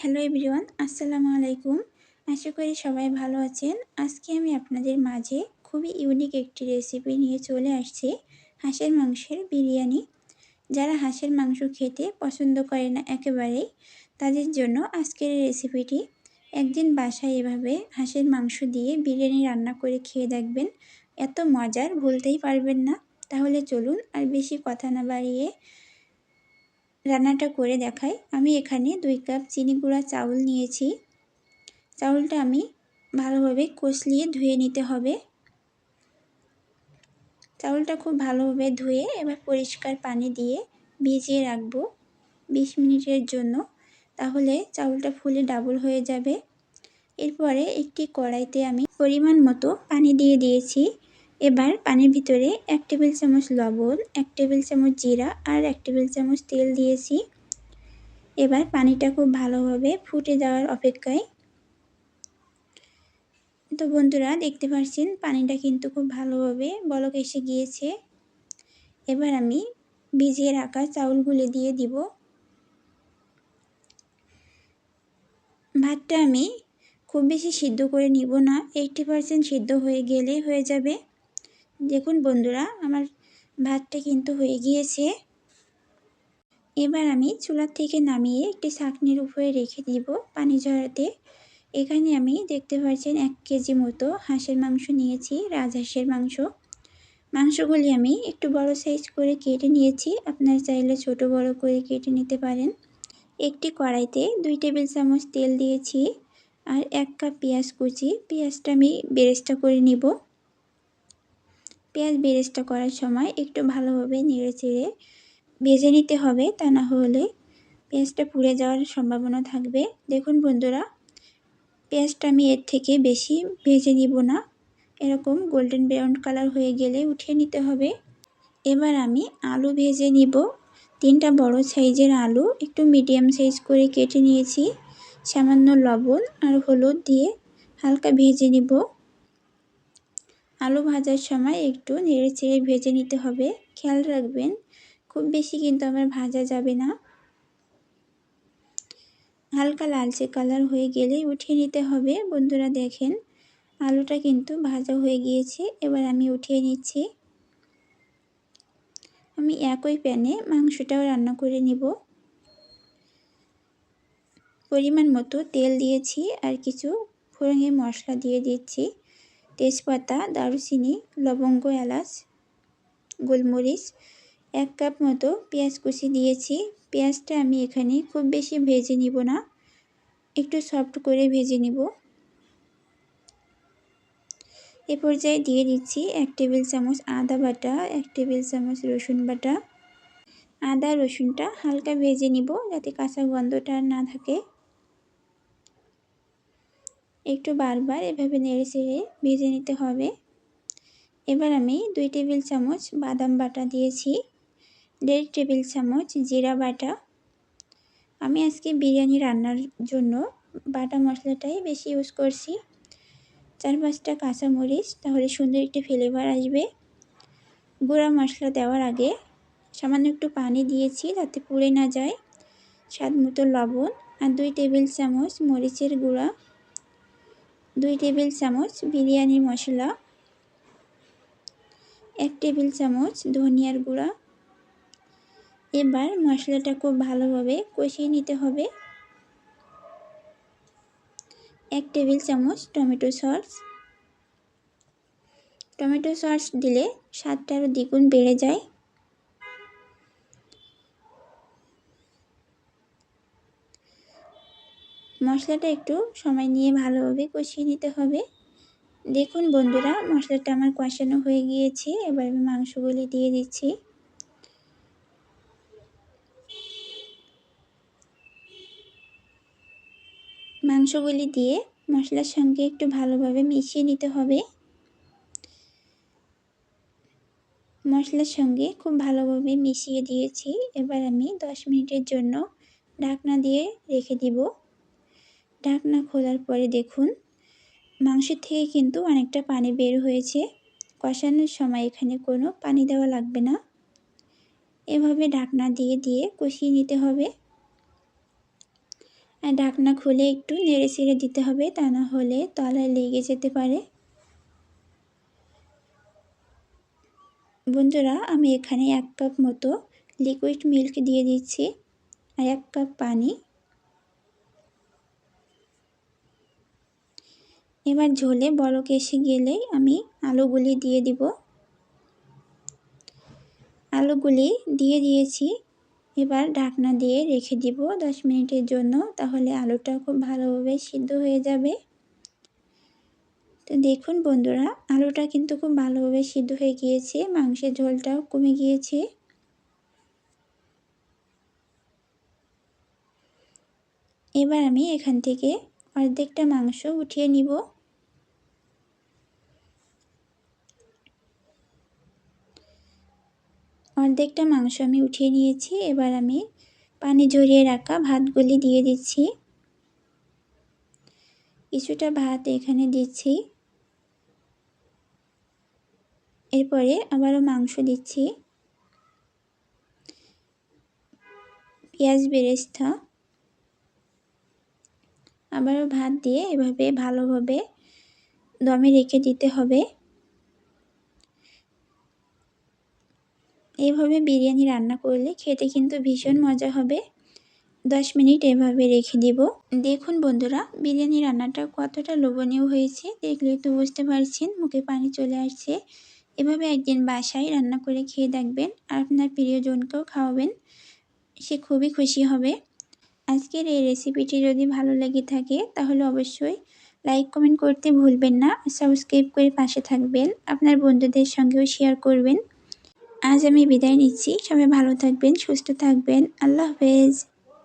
Hello everyone, আসসালামু আলাইকুম। আশা করি সবাই ভালো আছেন। আজকে আমি আপনাদের মাঝে খুবই ইউনিক একটি রেসিপি নিয়ে চলে আসছি, হাঁসের মাংসের বিরিয়ানি। যারা হাঁসের মাংস খেতে পছন্দ করে না একেবারেই, তাদের জন্য আজকের এই রেসিপিটি একদিন বাসায় এভাবে হাঁসের মাংস দিয়ে বিরিয়ানি রান্না করে খেয়ে দেখবেন। এত মজার, ভুলতেই পারবেন না। তাহলে চলুন আর বেশি কথা না বাড়িয়ে রান্নাটা করে দেখাই। আমি এখানে দুই কাপ চিনি গুঁড়া চাউল নিয়েছি। চাউলটা আমি ভালোভাবে কষলিয়ে ধুয়ে নিতে হবে। চাউলটা খুব ভালোভাবে ধুয়ে এবার পরিষ্কার পানি দিয়ে ভিজিয়ে রাখব বিশ মিনিটের জন্য। তাহলে চাউলটা ফুলে ডাবল হয়ে যাবে। এরপরে একটি কড়াইতে আমি পরিমাণ মতো পানি দিয়ে দিয়েছি। এবার পানির ভিতরে এক টেবিল চামচ লবণ, এক টেবিল চামচ জিরা আর এক টেবিল চামচ তেল দিয়েছি। এবার পানিটা খুব ভালোভাবে ফুটে যাওয়ার অপেক্ষায়। তো বন্ধুরা, দেখতে পাচ্ছেন পানিটা কিন্তু খুব ভালোভাবে বলক এসে গিয়েছে। এবার আমি ভিজিয়ে রাখা চাউলগুলি দিয়ে দিব। ভাতটা আমি খুব বেশি সিদ্ধ করে নিব না এইটি পারসেন্ট সিদ্ধ হয়ে গেলে হয়ে যাবে। দেখুন বন্ধুরা, আমার ভাতটা কিন্তু হয়ে গিয়েছে। এবার আমি চুলার থেকে নামিয়ে একটি শাকনির উপরে রেখে দিব পানি ঝরাতে। এখানে আমি দেখতে পাচ্ছেন এক কেজি মতো হাঁসের মাংস নিয়েছি, রাজহাঁসের মাংস। মাংসগুলি আমি একটু বড় সাইজ করে কেটে নিয়েছি, আপনারা চাইলে ছোট বড় করে কেটে নিতে পারেন। একটি কড়াইতে দুই টেবিল চামচ তেল দিয়েছি আর এক কাপ পেঁয়াজ কুচি। পেঁয়াজটা আমি বেরেস্তা করে নিব। পেঁয়াজ বেরেস্তা করার সময় একটু ভালোভাবে নেড়ে চেড়ে ভেজে নিতে হবে, তা না হলে পেঁয়াজটা পুড়ে যাওয়ার সম্ভাবনা থাকবে। দেখুন বন্ধুরা, পেঁয়াজটা আমি এর থেকে বেশি ভেজে নিব না। এরকম গোল্ডেন ব্রাউন কালার হয়ে গেলে উঠিয়ে নিতে হবে। এবার আমি আলু ভেজে নিব। তিনটা বড় সাইজের আলু, একটু মিডিয়াম সাইজ করে কেটে নিয়েছি। সামান্য লবণ আর হলুদ দিয়ে হালকা ভেজে নিব। আলু ভাজার সময় একটু নেড়ে চেড়ে ভেজে নিতে হবে। খেয়াল রাখবেন, খুব বেশি কিন্তু আমার ভাজা যাবে না। হালকা লালচে কালার হয়ে গেলে উঠিয়ে নিতে হবে। বন্ধুরা দেখেন, আলুটা কিন্তু ভাজা হয়ে গিয়েছে। এবার আমি উঠিয়ে নিচ্ছি। আমি একই প্যানে মাংসটাও রান্না করে নিব। পরিমাণ মতো তেল দিয়েছি আর কিছু ফোড়ঙে মশলা দিয়ে দিচ্ছি। তেজপাতা, দারুচিনি, লবঙ্গ, এলাচ, গোলমরিচ, এক কাপ মতো পেঁয়াজ কুচি দিয়েছি। পেঁয়াজটা আমি এখানে খুব বেশি ভেজে নিব না, একটু সফট করে ভেজে নিব। এ পর্যায়ে দিয়ে দিচ্ছি এক টেবিল চামচ আদা বাটা, এক টেবিল চামচ রসুন বাটা। আদা রসুনটা হালকা ভেজে নিব যাতে কাঁচা গন্ধটা না থাকে। একটু বারবার এভাবে নেড়ে চেড়ে ভেজে নিতে হবে। এবার আমি দুই টেবিল চামচ বাদাম বাটা দিয়েছি, দেড় টেবিল চামচ জিরা বাটা। আমি আজকে বিরিয়ানি রান্নার জন্য বাটা মশলাটাই বেশি ইউজ করছি। চার পাঁচটা কাঁচামরিচ, তাহলে সুন্দর একটি ফ্লেভার আসবে। গুঁড়া মশলা দেওয়ার আগে সামান্য একটু পানি দিয়েছি যাতে পুড়ে না যায়। স্বাদ মতো লবণ আর দুই টেবিল চামচ মরিচের গুঁড়া। দুই টেবিল চামচ বিরিয়ানি মশলা, এক টেবিল চামচ ধনিয়ার গুঁড়া। এবার মশলাটা খুব ভালোভাবে কষিয়ে নিতে হবে। এক টেবিল চামচ টমেটো সস। টমেটো সস দিলে স্বাদটা আরও দ্বিগুণ বেড়ে যায়। মশলাটা একটু সময় নিয়ে ভালোভাবে কষিয়ে নিতে হবে। দেখুন বন্ধুরা, মশলাটা আমার কষানো হয়ে গিয়েছে। এবার আমি মাংসগুলি দিয়ে দিচ্ছি। মাংসগুলি দিয়ে মশলার সঙ্গে একটু ভালোভাবে মিশিয়ে নিতে হবে। মশলার সঙ্গে খুব ভালোভাবে মিশিয়ে দিয়েছি। এবার আমি দশ মিনিটের জন্য ঢাকনা দিয়ে রেখে দিব। ঢাকনা খোলার পরে দেখুন, মাংসের থেকে কিন্তু অনেকটা পানি বের হয়েছে। কষানোর সময় এখানে কোনো পানি দেওয়া লাগবে না। এভাবে ঢাকনা দিয়ে দিয়ে কষিয়ে নিতে হবে। আর ঢাকনা খুলে একটু নেড়ে ছেড়ে দিতে হবে, তা না হলে তলায় লেগে যেতে পারে। বন্ধুরা, আমি এখানে এক কাপ মতো লিকুইড মিল্ক দিয়ে দিচ্ছি। আর এক কাপ পানি এবার ঝোলে বলক এসে গেলেই আমি আলুগুলি দিয়ে দিব। আলুগুলি দিয়ে দিয়েছি। এবার ঢাকনা দিয়ে রেখে দিব দশ মিনিটের জন্য, তাহলে আলুটা খুব ভালোভাবে সিদ্ধ হয়ে যাবে। তো দেখুন বন্ধুরা, আলুটা কিন্তু খুব ভালোভাবে সিদ্ধ হয়ে গিয়েছে, মাংসের ঝোলটাও কমে গিয়েছে। এবার আমি এখান থেকে অর্ধেকটা মাংস উঠিয়ে নিব। অর্ধেকটা মাংস আমি উঠিয়ে নিয়েছি, এবার আমি পানি ঝরিয়ে রাখা ভাতগুলি দিয়ে দিচ্ছি। কিছুটা ভাত এখানে দিচ্ছি। এরপরে আবারও মাংস দিচ্ছি। পেঁয়াজ বেরেস্তা আবারও ভাত দিয়ে এভাবে ভালোভাবে দমে রেখে দিতে হবে। এইভাবে বিরিয়ানি রান্না করলে খেতে কিন্তু ভীষণ মজা হবে। দশ মিনিট এভাবে রেখে দিব। দেখুন বন্ধুরা, বিরিয়ানি রান্নাটা কতটা লোভনীয় হয়েছে। দেখলে তো বুঝতে পারছেন, মুখে পানি চলে আসছে। এভাবে একদিন বাসায় রান্না করে খেয়ে দেখবেন। আর আপনার প্রিয়জনকেও খাওয়াবেন, সে খুবই খুশি হবে। আজকের এই রেসিপিটি যদি ভালো লেগে থাকে, তাহলে অবশ্যই লাইক কমেন্ট করতে ভুলবেন না। সাবস্ক্রাইব করে পাশে থাকবেন। আপনার বন্ধুদের সঙ্গেও শেয়ার করবেন। আজ আমি বিদায় নিচ্ছি। সবাই ভালো থাকবেন, সুস্থ থাকবেন। আল্লাহ হাফেজ।